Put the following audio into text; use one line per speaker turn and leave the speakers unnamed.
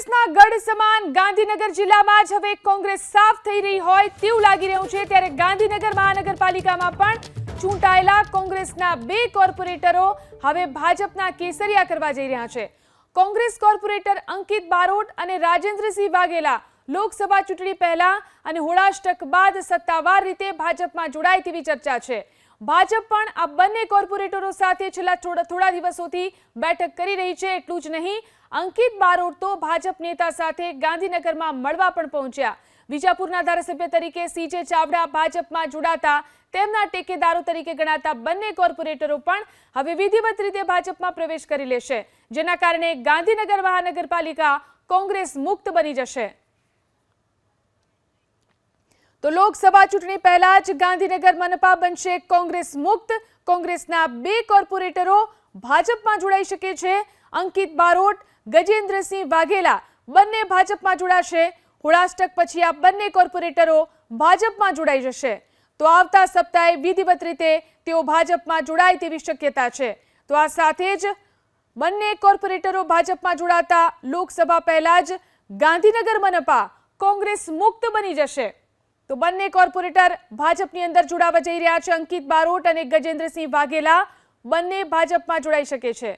કોંગ્રેસના ગઢ સમાન ગાંધીનગર જિલ્લામાં જ હવે કોંગ્રેસ સાફ થઈ રહી હોય તેવું લાગી રહ્યું છે. ત્યારે ગાંધીનગર મહાનગરપાલિકામાં પણ ચૂંટાયેલા કોંગ્રેસના બે કોર્પોરેટરો હવે ભાજપના કેસરિયા કરવા જઈ રહ્યા છે. કોંગ્રેસ કોર્પોરેટર અંકિત બારોટ અને રાજેન્દ્રસિંહ વાઘેલા લોકસભા ચૂંટણી પહેલા અને હોળાષ્ટક બાદ સત્તાવાર રીતે ભાજપમાં જોડાય તેવી ચર્ચા છે. ભાજપ પણ આ બંને કોર્પોરેટરો સાથે છેલ્લા થોડા થોડા દિવસોથી બેઠક કરી રહી છે, એટલું જ નહીં. અંકિત બારોટ તો ભાજપ નેતા સાથે ગાંધીનગરમાં મળવા પણ પહોંચ્યા. વિજાપુરના ધારાસભ્ય તરીકે સીજે ચાવડા ભાજપમાં જોડાતા તેમના ટેકેદારો તરીકે ગણાતા બંને કોર્પોરેટરો પણ હવે વિધિવત રીતે ભાજપમાં પ્રવેશ કરી લેશે, જેના કારણે ગાંધીનગર મહાનગરપાલિકા કોંગ્રેસ મુક્ત બની જશે. તો લોકસભા ચૂંટણી પહેલા જ ગાંધીનગર મનપા બનશે કોંગ્રેસ મુક્ત. કોંગ્રેસના બે કોર્પોરેટરો ભાજપમાં જોડાઈ શકે છે. અંકિત બારોટ, ગજેન્દ્રસિંહ વાઘેલા બંને ભાજપમાં જોડાશે. હોળાષ્ટક પછી આ બંને કોર્પોરેટરો ભાજપમાં જોડાઈ જશે. તો આવતા સપ્તાહે વિધિવત રીતે તેઓ ભાજપમાં જોડાય તેવી શક્યતા છે. તો આ સાથે જ બંને કોર્પોરેટરો ભાજપમાં જોડાતા લોકસભા પહેલા જ ગાંધીનગર મનપા કોંગ્રેસ મુક્ત બની જશે. તો બંને કોર્પોરેટર ભાજપની અંદર જોડાવા જઈ રહ્યા છે. અંકિત બારોટ અને ગજેન્દ્રસિંહ વાઘેલા બંને ભાજપમાં જોડાઈ શકે છે.